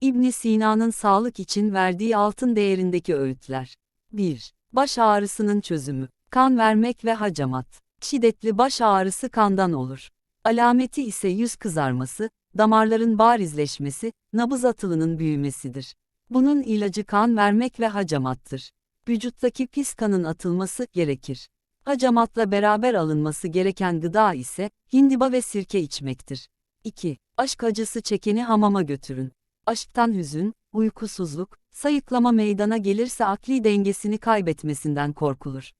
İbn Sina'nın sağlık için verdiği altın değerindeki öğütler. 1. Baş ağrısının çözümü. Kan vermek ve hacamat. Şiddetli baş ağrısı kandan olur. Alameti ise yüz kızarması, damarların barizleşmesi, nabız atılının büyümesidir. Bunun ilacı kan vermek ve hacamattır. Vücuttaki pis kanın atılması gerekir. Hacamatla beraber alınması gereken gıda ise hindiba ve sirke içmektir. 2. Aşk acısı çekeni hamama götürün. Aşktan hüzün, uykusuzluk, sayıklama meydana gelirse akli dengesini kaybetmesinden korkulur.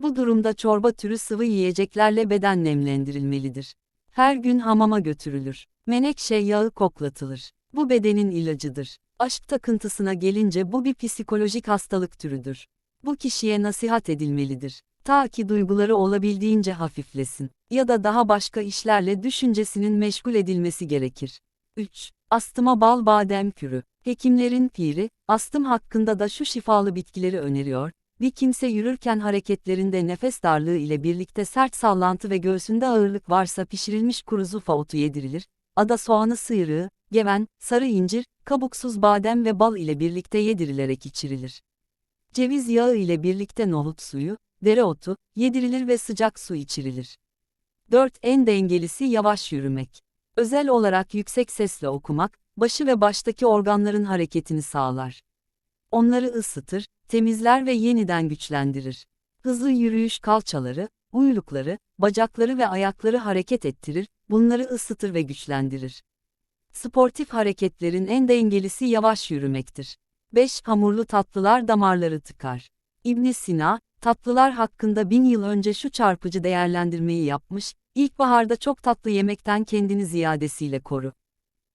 Bu durumda çorba türü sıvı yiyeceklerle beden nemlendirilmelidir. Her gün hamama götürülür. Menekşe yağı koklatılır. Bu bedenin ilacıdır. Aşk takıntısına gelince bu bir psikolojik hastalık türüdür. Bu kişiye nasihat edilmelidir. Ta ki duyguları olabildiğince hafiflesin ya da daha başka işlerle düşüncesinin meşgul edilmesi gerekir. 3. Astıma bal badem kürü. Hekimlerin piri, astım hakkında da şu şifalı bitkileri öneriyor. Bir kimse yürürken hareketlerinde nefes darlığı ile birlikte sert sallantı ve göğsünde ağırlık varsa pişirilmiş kuru zufa otu yedirilir. Ada soğanı sıyırığı, geven, sarı incir, kabuksuz badem ve bal ile birlikte yedirilerek içirilir. Ceviz yağı ile birlikte nohut suyu, dereotu, yedirilir ve sıcak su içirilir. 4. En dengelisi yavaş yürümek. Özel olarak yüksek sesle okumak, başı ve baştaki organların hareketini sağlar. Onları ısıtır, temizler ve yeniden güçlendirir. Hızlı yürüyüş kalçaları, uylukları, bacakları ve ayakları hareket ettirir, bunları ısıtır ve güçlendirir. Sportif hareketlerin en dengelisi yavaş yürümektir. 5. Hamurlu tatlılar damarları tıkar. İbn Sina, tatlılar hakkında bin yıl önce şu çarpıcı değerlendirmeyi yapmış, İlkbaharda çok tatlı yemekten kendini ziyadesiyle koru.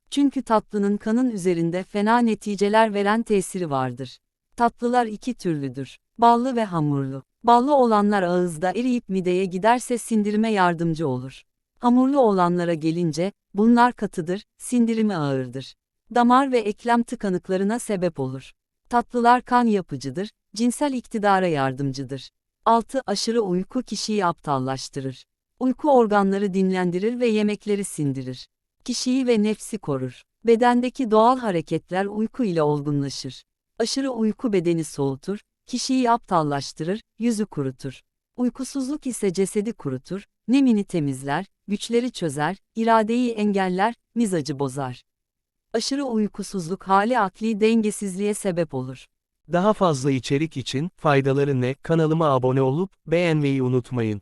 Çünkü tatlının kanın üzerinde fena neticeler veren tesiri vardır. Tatlılar iki türlüdür. Ballı ve hamurlu. Ballı olanlar ağızda eriyip mideye giderse sindirime yardımcı olur. Hamurlu olanlara gelince, bunlar katıdır, sindirimi ağırdır. Damar ve eklem tıkanıklarına sebep olur. Tatlılar kan yapıcıdır, cinsel iktidara yardımcıdır. 6. Aşırı uyku kişiyi aptallaştırır. Uyku organları dinlendirir ve yemekleri sindirir. Kişiyi ve nefsi korur. Bedendeki doğal hareketler uyku ile olgunlaşır. Aşırı uyku bedeni soğutur, kişiyi aptallaştırır, yüzü kurutur. Uykusuzluk ise cesedi kurutur, nemini temizler, güçleri çözer, iradeyi engeller, mizacı bozar. Aşırı uykusuzluk hali akli dengesizliğe sebep olur. Daha fazla içerik için, faydaları ne, kanalıma abone olup, beğenmeyi unutmayın.